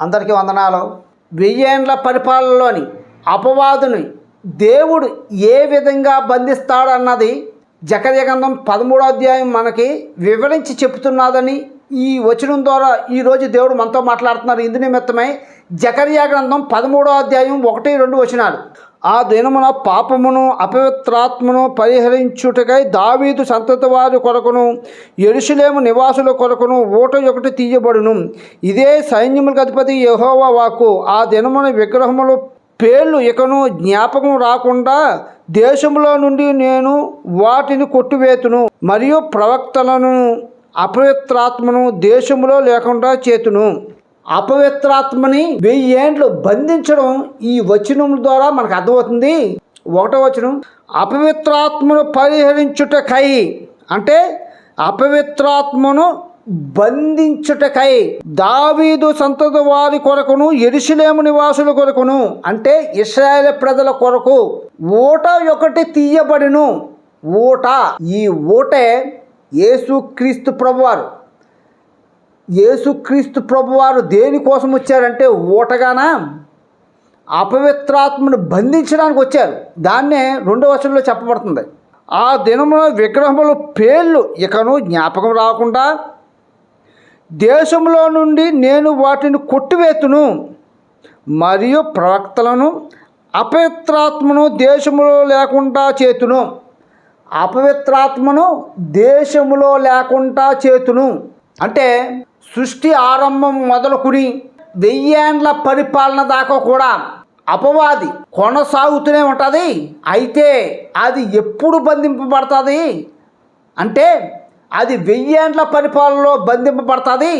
అందరికీ వందనాలు. వెయ్యేండ్ల పరిపాలనలోని అపవాదుని దేవుడు ఏ విధంగా బంధిస్తాడన్నది జకర్య పదమూడో అధ్యాయం మనకి వివరించి చెప్తున్నదని ఈ వచనం ద్వారా ఈరోజు దేవుడు మనతో మాట్లాడుతున్నారు. ఇందు నిమిత్తమై జకర్యా గ్రంథం పదమూడో అధ్యాయం ఒకటి రెండు వచనాలు. ఆ దినమున పాపమును అపవిత్రాత్మను పరిహరించుటకై దావీదు సంతతి వారి కొరకును ఎరుషులేము నివాసుల కొరకును ఊట ఒకటి తీయబడును. ఇదే సైన్యములకు అధిపతి యహోవా వాకు ఆ దినమున విగ్రహములు పేర్లు ఇకను జ్ఞాపకం రాకుండా దేశంలో నుండి నేను వాటిని కొట్టివేతును మరియు ప్రవక్తలను అపవిత్రాత్మను దేశంలో లేకుండా చేతును. అపవిత్రాత్మని వెయ్యి ఏండ్లు బంధించడం ఈ వచనం ద్వారా మనకు అర్థమవుతుంది. ఒకటో వచనం అపవిత్రాత్మను పరిహరించుటకై అంటే అపవిత్రాత్మను బంధించుటకై దావీదు సంతతి వారి కొరకును ఎరుసలేము నివాసుల కొరకును అంటే ఇస్రాయేల్ ప్రజల కొరకు ఊట ఒకటి తీయబడిను. ఊట ఈ ఊటే యేసుక్రీస్తు ప్రభువారు. యేసుక్రీస్తు ప్రభువారు దేనికోసం వచ్చారంటే ఊటగానా అపవిత్రాత్మను బంధించడానికి వచ్చారు. దాన్నే రెండో వర్షంలో చెప్పబడుతుంది. ఆ దినమున విగ్రహముల పేర్లు ఇకను జ్ఞాపకం రాకుండా దేశంలో నుండి నేను వాటిని కొట్టివేతును మరియు ప్రవక్తలను అపవిత్రాత్మను దేశములో లేకుండా చేతును. అపవిత్రాత్మను దేశములో లేకుండా చేతును. అంటే సృష్టి ఆరంభం మొదలుకుని వెయ్యేండ్ల పరిపాలన దాకా కూడా అపవాది కొనసాగుతూనే ఉంటుంది. అయితే అది ఎప్పుడు బంధింపబడుతుంది? అంటే అది వెయ్యేండ్ల పరిపాలనలో బంధింపబడుతుంది.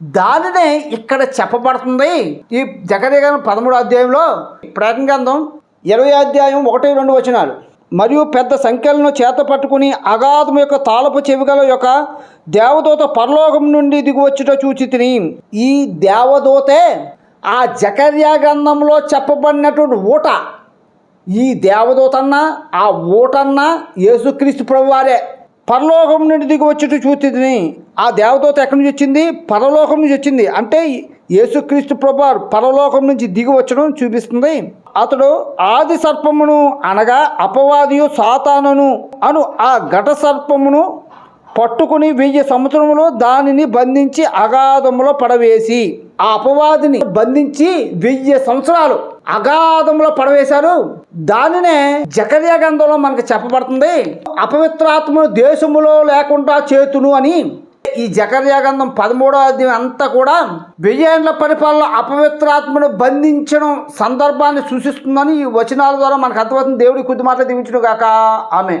దానినే ఇక్కడ చెప్పబడుతుంది. ఈ జగదేగం పదమూడు అధ్యాయంలో ప్రకటన గ్రంథం ఇరవై అధ్యాయం ఒకటి రెండు వచనాలు. మరియు పెద్ద సంఖ్యలను చేత పట్టుకుని అగాధం యొక్క తాళపు చెవిగల యొక్క దేవదూత పరలోకం నుండి దిగువచ్చుట చూచి తిని ఈ దేవదూతే ఆ జకర్యా గ్రంథంలో చెప్పబడినటువంటి ఊట. ఈ దేవదూతన్న ఆ ఊటన్నా యేసుక్రీస్తు ప్రభువారే. పరలోకం నుండి దిగి వచ్చి చూతిని ఆ దేవదూత ఎక్కడి నుంచి వచ్చింది? పరలోకం నుంచి వచ్చింది. అంటే యేసుక్రీస్తు ప్రభువారు పరలోకం నుంచి దిగి వచ్చడం చూపిస్తుంది. అతడు ఆది సర్పమును అనగా అపవాదియు సాతానును అను ఆ ఘట సర్పమును పట్టుకుని వెయ్యి సంవత్సరములు దానిని బంధించి అగాధములో పడవేసి ఆ అపవాదిని బంధించి వెయ్యి సంవత్సరాలు అగాధంలో పడవేశారు. దానినే జకర్య గంధంలో మనకు చెప్పబడుతుంది. అపవిత్రాత్మను దేశములో లేకుండా చేతును అని ఈ జకర్యాగంధం పదమూడవ అధ్యాయం అంతా కూడా వెయ్యేండ్ల పరిపాలన అపవిత్రాత్మను బంధించడం సందర్భాన్ని సూచిస్తుందని ఈ వచనాల ద్వారా మనకు అర్థమవుతుంది. దేవుడి కొద్ది మాటలు దీవించడం కాక ఆమె